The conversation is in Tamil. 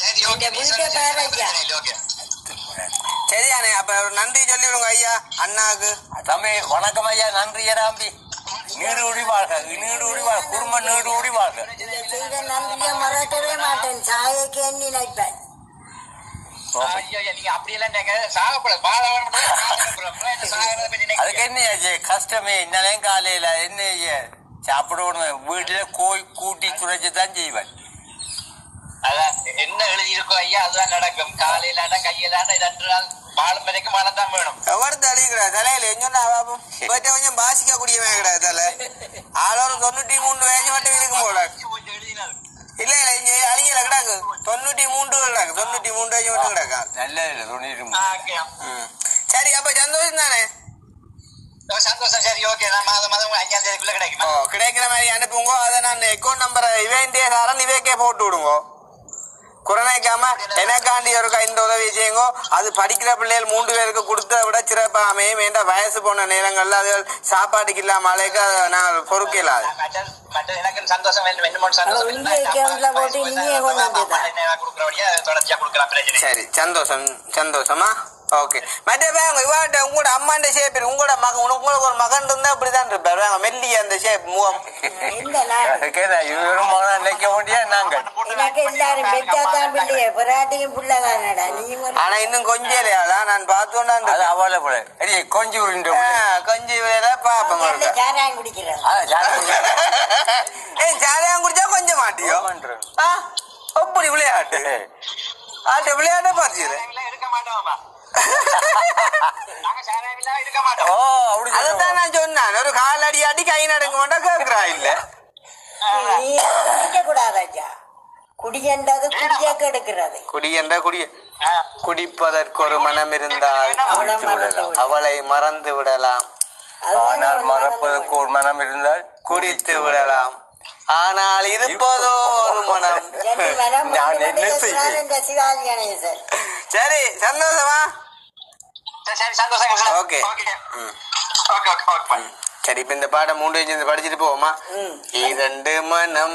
சரி ஓகே. சரி அப்ப ஒரு நன்றி சொல்லி விடுங்க ஐயா அண்ணாவுக்கு தம்பி வணக்கம் ஐயா நன்றி தம்பி. நீடு உடி வாழ்க நீடு உடி வாழ்க குடும்பம் நீடு உடி வாழ்க. நன்றியை மறக்கவே மாட்டேன். சாயக்கு எண்ணி நினைப்பேன் அதுக்கு. என்ன கஷ்டமே? இன்னலையும் காலையில என்ன ஐயா சாப்பிடணும். வீட்டுல கோய் கூட்டி குறைச்சு தான் செய்வேன். என்ன எழுதி இருக்கோ ஐயா அதுதான் நடக்கும். காலையிலான கையிலான இது அன்று நாள் வாழும் வரைக்கும் வாழத்தான் வேணும். எவர் தலிக்கிறா தலையில எஞ்சொன்னா பாபம் பட் கொஞ்சம் பாசிக்க கூடியவன் கிடையாது தலை. ஆளோட தொண்ணூற்றி மூணு வயசு மட்டும் இருக்கும் போல. இல்ல இல்ல இங்க அழியல கிடக்கு. தொண்ணூற்றி மூன்று கிடக்கு. தொண்ணூற்றி மூன்று வயசு மட்டும் கிடக்கா? நல்ல இல்லை துணிட்டு ஆ, ஓகே. ம். சரி அப்ப சந்தோஷம் தானே? சந்தோஷம். சரி ஓகே. நான் மாதம் மாதம் அஞ்சாம் தேதிக்குள்ள கிடைக்குமா? கிடைக்கிற மாதிரி அனுப்புங்க. அதை நான் அக்கௌண்ட் நம்பரை இவன்டே சாரன் இவைக்கே போட்டு விடுங்க. குறைக்காம எனக்காண்டி ஒரு இந்த உதவி செய்யுங்க. அது படிக்கிற பிள்ளைகள் மூன்று பேருக்கு கொடுத்ததை விட சிறப்பாக அமையும் வேண்டாம் வயசு போன நேரங்களில் அது சாப்பாட்டுக்கு இல்லாம அழைக்க நாங்கள் பொறுக்கலாது சரி சந்தோஷம் சந்தோஷமா? ஓகே மற்ற பேங்க இவாட்ட உங்களோட அம்மாண்ட ஷேப் உங்களோட மகன் உங்களுக்கு ஒரு மகன் இருந்தா இப்படிதான் இருப்பார் வேங்க மெல்லிய அந்த ஷேப் முகம். இவரும் மகன் நினைக்க முடியாது நாங்கள் எனக்கு எல்லாரும் பெற்றாத்தான் பிள்ளைய. பிராட்டியும் பிள்ளைதானடா. நீயும் ஒரு ஆனா இன்னும் கொஞ்சம் இல்லையாதான் நான் பார்த்தோன்னா அது அவளை போல. அடி கொஞ்சம் உருண்டு கொஞ்சம் வேற ஒருக்கா. சாராயம் குடிக்கிறேன் ஜாலியாக குடிச்சா கொஞ்சம் மாட்டியோ? ஆ அப்படி விளையாட்டு. ஆட்ட விளையாட்ட பார்த்துக்கிறேன். ஓ அதைத்தான் நான் சொன்னேன். ஒரு கால் அடி அடி கை நடுங்க மாட்டா கேட்கிறா இல்ல. நீ குடிக்க கூடாதாச்சா குடிக்கின்றது குடிய கெடுக்கிறது குடி என்ற குடி ஆ. குடிப்பதற்கு ஒரு மனம் இருந்தால் அவளை மறந்து விடு. அவளை மறந்து விடலாம். ஆனால் மறப்பதற்கு ஒரு மனம் இருந்தால் குடித்து விடலாம். ஆனால் இருப்பதோ ஒரு மனம். நான் என்ன செய்வேன்? சரி சந்தோஷமா சரி, சந்தோஷம். ஓகே. ஓகே. ஓகே சரி இப்ப இந்த பாடம் மூன்று படிச்சுட்டு போவோமா. இரண்டு மனம்